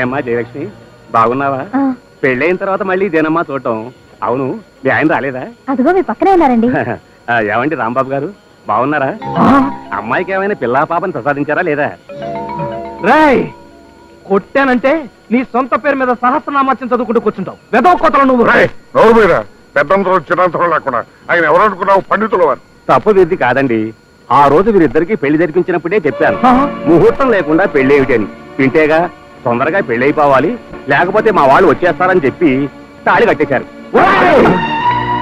ఏమ్మా జయలక్ష్మి? బాగున్నావా? పెళ్ళైన తర్వాత మళ్ళీ ఇదేనమ్మా చూడటం. అవును మీ ఆయన రాలేదా? అదిగో మీ పక్కనే ఉన్నారండి. ఆ, ఏమండి రాంబాబు గారు? బాగున్నారా? అమ్మాయికి ఏమైనా పిల్లా పాపని ప్రసాదించారా లేదా? రాయ్! కొట్టానంటే నీ సొంత పేరు మీద సహస్రనామాచ్యం చదువుకుంటూ కూర్చుంటావు. వెదవ కోతలు నువ్వు. రాయ్ నోరు మీద. పెద్దంతరం చిన్నంతరం లేకుండా. ఆయన ఎవరనుకున్నావు? పండితుల వారు. తప్పు విద్ది కాదండి. ఆ రోజు వీరిద్దరికి పెళ్ళి జరిపించినప్పుడే చెప్పాను. ఆ? ముహూర్తం లేకుండా పెళ్ళి ఏమిటని వింటేగా తొందరగా పెళ్ళి అయిపోవాలి లేకపోతే మా వాళ్ళు వచ్చేస్తారని చెప్పి తాళి కట్టేశారు!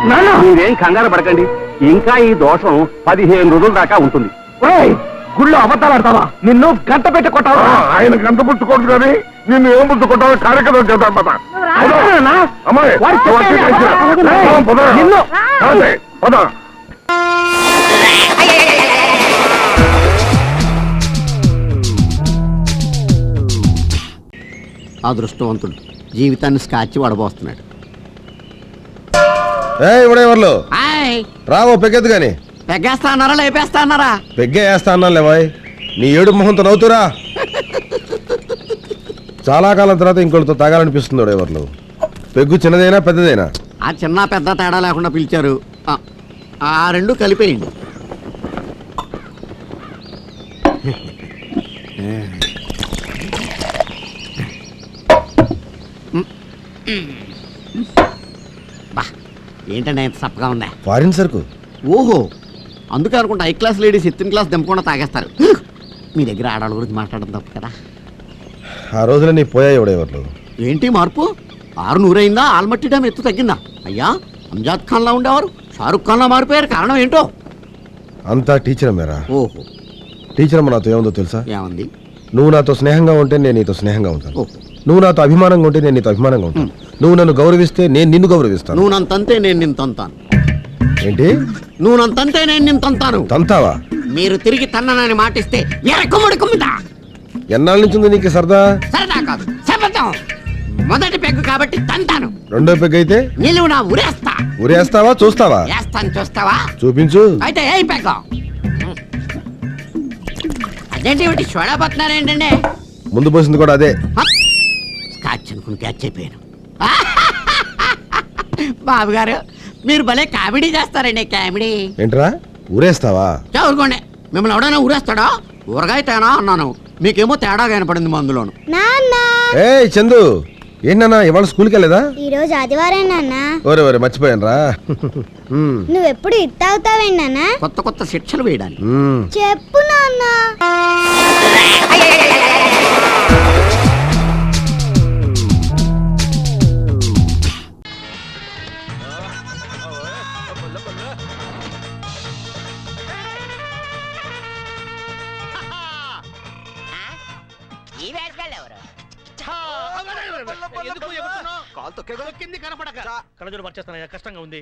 నాన్న! మీరేం కంగారు పడకండి. ఇంకా ఈ దోషం పదిహేను రోజుల దాకా ఉంటుంది! గుళ్ళో అబద్ధాలు ఆడతావా? నిన్ను గంట పెట్టి కొట్టావా ఆయన గంట పుచ్చుకోడు కానీ నిన్ను ఏం పుచ్చుకుంటావో కార్యక్రమం చేద్దాం పద? అమ్మాయి వాడు నువ్వు అదృష్టవంతుడు. జీవితాన్ని స్కాచ్ వడబోస్తున్నాడు. ఇవిడెవర్లు రావో పెగ్గెద్దు గాని. పెగ్గేస్తా అన్నారా లేపేస్తా అన్నారా? పెగ్గే వేస్తా అన్నాను లేవాయ్ నీ ఏడు మొహంతో నవ్వుతురా. చాలా కాలం తర్వాత ఇంకోటితో తాగాలనిపిస్తుంది ఎవరు పెగ్గు చిన్నదైనా పెద్దదైనా? ఆ చిన్న పెద్ద తేడా లేకుండా పిలిచారు. ఆ, ఆ రెండు కలిపేయండి. బా ఏంటండి ఇంత సప్పగా ఉందా? ఫారిన్ సరుకు. ఓహో అందుకే అనుకుంటా హై క్లాస్ లేడీస్ ఎత్తిన క్లాస్ దింపకుండా తాగేస్తారు. మీ దగ్గర ఆడవాళ్ళ గురించి మాట్లాడడం తప్పు కదా. ఆ రోజున నీ పోయాయి ఎవడెవర్లు ఏంటి మార్పు? ఆరు నూరైందా? ఆల్మట్టి డ్యామ్ ఎత్తు తగ్గిందా? అయ్యా అంజాద్ ఖాన్లా ఉండేవారు? షారుఖ్ ఖాన్లా మారిపోయారు కారణం ఏంటో? అంతా టీచర్ మేరా ఓహో. టీచర్ నాతో ఏముందో తెలుసా? ఏమంది? నువ్వు నాతో స్నేహంగా ఉంటే నేను నీతో స్నేహంగా ఉంటాను. ఓహో. నువ్వు నాతో అభిమానంగా ఉంటే నేను నీతో అభిమానంగా ఉంటాను నువ్వు నన్ను గౌరవిస్తే నేను నిన్ను గౌరవిస్తాను. నువ్వు నన్ను తంతే నేను నిన్ను తంతాను. ఏంటి? నువ్వు నన్ను తంతే నేను నిన్ను తంతాను. తంతావా? మీరు తిరిగి తన్ననని మాటిస్తే ఎరకుముడి కుమ్మిదా ఎన్నాళ్ళ నుంచి ఉంది నీకు సరదా? సరదా కాదు శపథం. మొదటి పెగ్గు కాబట్టి తంతాను. రెండో పెగ్ అయితే నిలువు నా ఉరేస్తా. ఊరేస్తావా చూస్తావా? వేస్తాను చూస్తావా? చూపించు. అయితే ఏ పెగ్గ. అదేంటి ఒకటి చూడబోతున్నారు ఏంటండి ముందు పోసింది కూడా అదే. అనుకుని క్యాచ్ అయిపోయాను. బాబు గారు మీరు భలే కామెడీ చేస్తారండి కామెడీ. ఏంట్రా? ఊరేస్తావా? చదువుకోండి మిమ్మల్ని ఎవడైనా ఊరేస్తాడా? ఊరగాయ తేనా అన్నాను. మీకేమో తేడా కనపడింది మందులోను. నాన్న! ఏ చందు! ఏంటన్నా ఇవాళ స్కూల్కి వెళ్ళేదా ఈ రోజు ఆదివారం నాన్న. ఓరే ఓరే మర్చిపోయాను రా నువ్వెప్పుడు నాన్న? కొత్త కొత్త శిక్షలు వేయడానికి. చెప్పు నాన్న. ఈ వేషగాళ్ళు ఎవరు కళ్ళజోడు పనిచేస్తానయ్యా కష్టంగా ఉంది.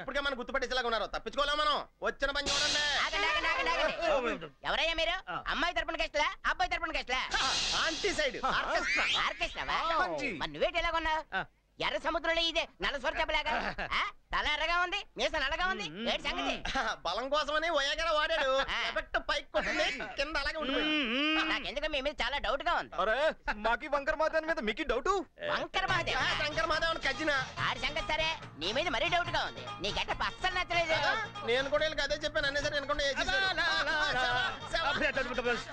ఇప్పటికే మనం గుర్తుపట్టేసేలాగా ఉన్నారు. తప్పించుకోలేము మనం. వచ్చిన పని చూడండి. ఆగండి, ఆగండి, ఆగండి, ఆగండి. ఎవరయ్యా మీరు? అమ్మాయి తరపున గెస్ట్లా? అబ్బాయి తరపున గెస్ట్లా? Aunty side. ఆర్కెస్ట్రా. ఆర్కెస్ట్రావా? మంచి. మరి నువ్వేటి ఎలా కొన్నావు ఎర్ర సముద్రంలో ఇదే నల్ల స్వర చెప్పలేక తల ఎర్రగా ఉంది మీస నల్లగా ఉంది. ఏటి సంగతి? బలం కోసమని వయాగర వాడాడు. ఎఫెక్ట్ పైకి కొట్టింది కింద అలాగే ఉండిపోయింది నాకెందుకు మీ మీద చాలా డౌట్గా ఉంది. అరే మాకి వంకర మాదాని మీద మీకు డౌట్ వంకర మహాదేవ్ శంకర్ మాధవన్ కజిన ఆడి సంగతి సరే నీ మీద మరీ డౌట్గా ఉంది. నీ గట్ట అస్సలు నచ్చలేదు నేను కూడా వీళ్ళకి అదే చెప్పాను అన్నీ సరే అనుకుంటే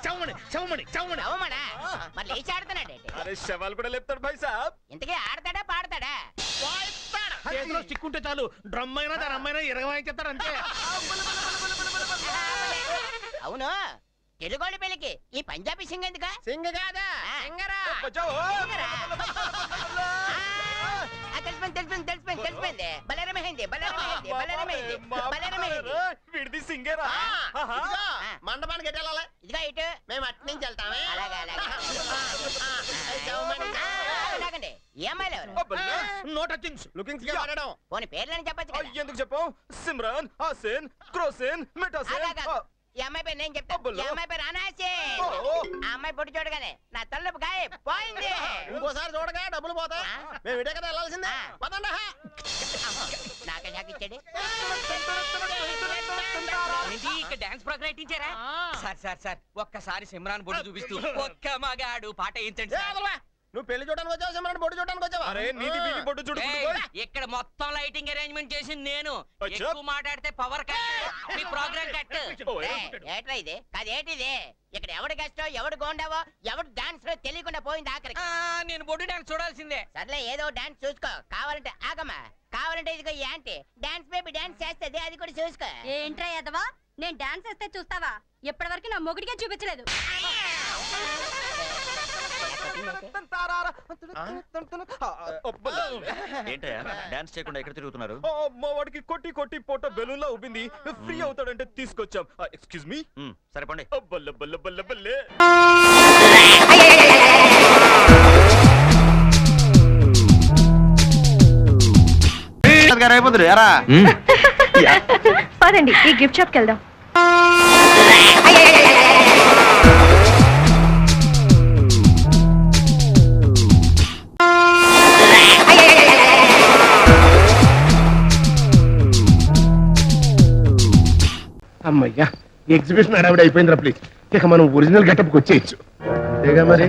చవమణి చవమణి అవమానా మరి లేచి ఆడుతున్నాడు అరే శవాలు కూడా లేపుతాడు భాయ్ సాబ్. ఇంతకీ ఆడతాడా? చేతిలో స్టిక్ ఉంటే చాలు. డ్రమ్ అయినా దాని అమ్మైనా ఇరగవాయించేస్తారు అంతే. అవును. తెలుగోళ్ళ పెళ్ళికి ఈ పంజాబీ సింగ్ ఎందుకా? సింగ కాదా? ఆ. సింగరా? సింగరా? ఆ, తెలిసిపోయింది తెలిసిపోయింది తెలిసిపోయింది తెలిసిపోయింది బలరమైంది బలరమైంది బలరమైంది బలరమైంది విడిది సింగరా? ఇదిగో, ఆ. మండపానికి వెళ్ళాలి? ఇదిగో ఇటు. మేము అటు నుంచి వెళ్తామే. అలాగే అలాగే. అలాగండి ఈ అమ్మాయిలు ఎవరు నో టచింగ్స్ లుకింగ్స్గా వాడడం పోనీ పేర్లని చెప్పచ్చు కదా. ఎందుకు చెప్పు సిమ్రాన్ హాసిన్ క్రోసిన్ అలాగా ఈ అమ్మాయి పేరు నేను చెప్తా. ఈ అమ్మాయి పేరు అనాసి. ఆ అమ్మాయి పొట్టు చూడగానే నా తల్లు గాయ పోయింది. ఇంకోసారి చూడగా డబ్బులు పోతాయి ఆ. మేము ఇటే కదా వెళ్ళాల్సిందే. ఆ. పదండి హా. నాకే షాక్ ఇచ్చాడు. ఏంటి ఇక్కడ డాన్స్ ప్రోగ్రామ్ ఇచ్చారా సార్ సార్ సార్. ఒక్కసారి సిమ్రాన్ బొట్టు చూపిస్తూ ఒక్క మగాడు పాట వేయించండి ఏ, సార్. వదలవా. నువ్వు పెళ్ళి చూడడానికి వచ్చావా సిమరన్ బొట్టు చూడడానికి వచ్చావా? అరే నీది బీపీ పొట్టు చూడు ఇక్కడ మొత్తం లైటింగ్ అరేంజ్మెంట్ చేసింది నేను. ఎక్కువ మాట్లాడితే పవర్ కట్ మీ ప్రోగ్రామ్ కట్ ఏట్రా ఇది? కాదేటిది ఇక్కడ ఎవడు గెస్టో ఎవడు గోండావో ఎవడు డాన్స్ తెలియకుండా పోయింది ఆఖరికి. నేను బొడ్డు డాన్స్ చూడాల్సిందే. సర్లే ఏదో డాన్స్ చూసుకో. కావాలంటే ఆగమ్మా. కావాలంటే ఇదిగో ఈ ఆంటీ డాన్స్ బేబీ డాన్స్ చేస్తుంది అది కూడా చూసుకో. ఏంట్రా ఎదవా నేను డాన్స్ వేస్తే చూస్తావా? ఇప్పటివరకు నా మొగుడికే చూపించలేదు. ఏంటయ్యా? డాన్స్ చేయకుండా ఎక్కడ తిరుగుతున్నారు? మా వాడికి కొట్టి కొట్టి పొట్ట బెలూన్లా ఉబ్బింది ఫ్రీ అవుతాడంటే తీసుకొచ్చాం. Excuse me? సరిపండి బల్ల బల్ల బల్ల బల్లే. అయిపోతుంది ఎరా? పదండి ఈ గిఫ్ట్ షాప్కి వెళ్దాం. అమ్మయ్యా ఎగ్జిబిషన్ అడవిడ అయిపోయిందిరా ప్లీజ్ ఇక మనం ఒరిజినల్ గెటప్కి వచ్చేయచ్చు. అంతేగా మరి?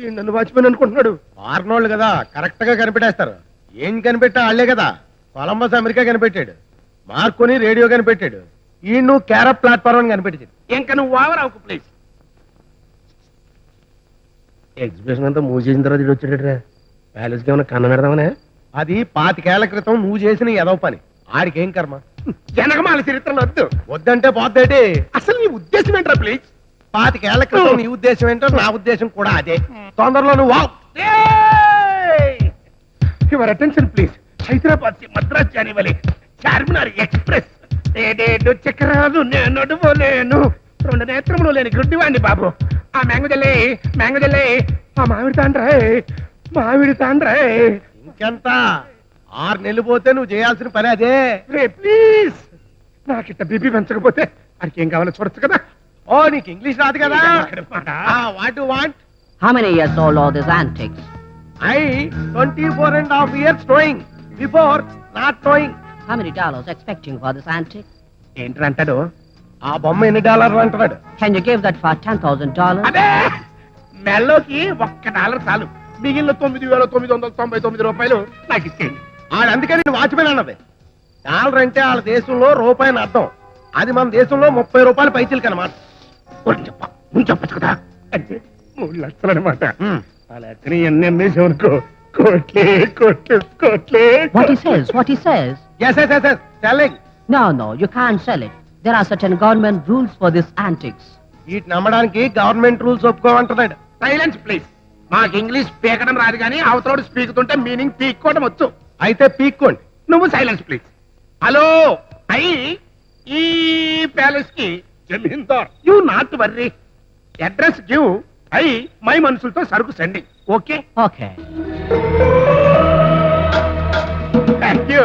ఈ నన్ను వాచ్మెన్ అనుకుంటున్నాడు. వారినోళ్ళు కదా కరెక్ట్గా కనిపెట్టేస్తారు. ఏం కనిపెట్టా వాళ్ళే కదా. కొలంబస్ అమెరికా కనిపెట్టాడు. మార్కోని రేడియో కనిపెట్టాడు. ఈ నువ్వు క్యారప్ ప్లాట్ఫామ్ అని కనిపెట్టింది. ఇంకా నువ్వు ఓవర్ అవుకు ప్లీజ్ ఎగ్జిబిషన్ అంతా మూవ్ చేసిన తర్వాత ఇటు వచ్చాడట్రా? ప్యాలెస్కి ఏమైనా కన్న పెడదామనే అది పాతికేళ్ళ క్రితం నువ్వు చేసిన ఏదో పని. ఆడికేం కర్మ? జనగమాల చరిత్రలు వద్దు. వద్దంటే పోద్దేటి? అసలు నీ ఉద్దేశం ఏంట్రా ప్లీజ్? పాతికేళ్ళ క్రితం నీ ఉద్దేశం ఏంటో నా ఉద్దేశం కూడా అదే. తొందరలో నువ్వు your attention please. Hyderabad Madras జానివలి Charminar express. ఏడేడు చక్రాలు నేను నడువలేను రెండు నేత్రములు లేని గుడ్డివాణ్ణి బాబు. ఆ మ్యాంగజల్లే మ్యాంగజల్లే ఆ మామిడి తాండ్రాయ్ మామిడి తాండ్రే. ఇంకెంత? ఆరు నెలలు పోతే నువ్వు చేయాల్సిన పని అదే. రే ప్లీజ్. నాకిట్ట బీపీ పెంచకపోతే వాడికి ఏం కావాలో చూడొచ్చు కదా. ఓ నీకు ఇంగ్లీష్ రాదు కదా? What want how many years old are this antiques I twenty four and half years towing before not towing how many dollars expecting for this antique ఏంటి అంటాడు? ఆ బొమ్మ ఎన్ని డాలర్లు అంటున్నాడు? Can you give that for 10000 dollars అదే! మెల్లోకి ఒక్క డాలర్ చాలు. మిగిలిన తొమ్మిది వేల తొమ్మిది వందల తొంభై తొమ్మిది రూపాయలు నాకు ఇచ్చేయండి. ఆడు అందుకని వాచ్మెన్ అన్నది. డాలర్ అంటే వాళ్ళ దేశంలో రూపాయి అని అర్థం. అది మన దేశంలో ముప్పై రూపాయలు పైసలు చెప్ప నువ్వు చెప్పచ్చు కదా? అంటే మూడు లక్షలు అనమాట ఆ లెక్కని ఎన్ని అమ్మేసామనుకో కోట్లే కోట్లు కోట్లే What he says, what he says. Yes yes yes yes telling No, no, you can't sell it. There are certain government rules for this antiques. వీటిని నమ్మడానికి గవర్నమెంట్ రూల్స్ ఒప్పుకోమంటున్నాడు. సైలెన్స్ ప్లీజ్ మాకు ఇంగ్లీష్ పీకడం రాదు కానీ అవతలోడు స్పీకుతుంటే మీనింగ్ పీక్కోవడం వచ్చు. అయితే పీక్కోండి. నువ్వు సైలెన్స్ ప్లీజ్ హలో అయి ఈ ప్యాలెస్కి జమీందార్. You not worry. Address give I my మనుషులతో సరుకు సండి ఓకే? Okay. Thank you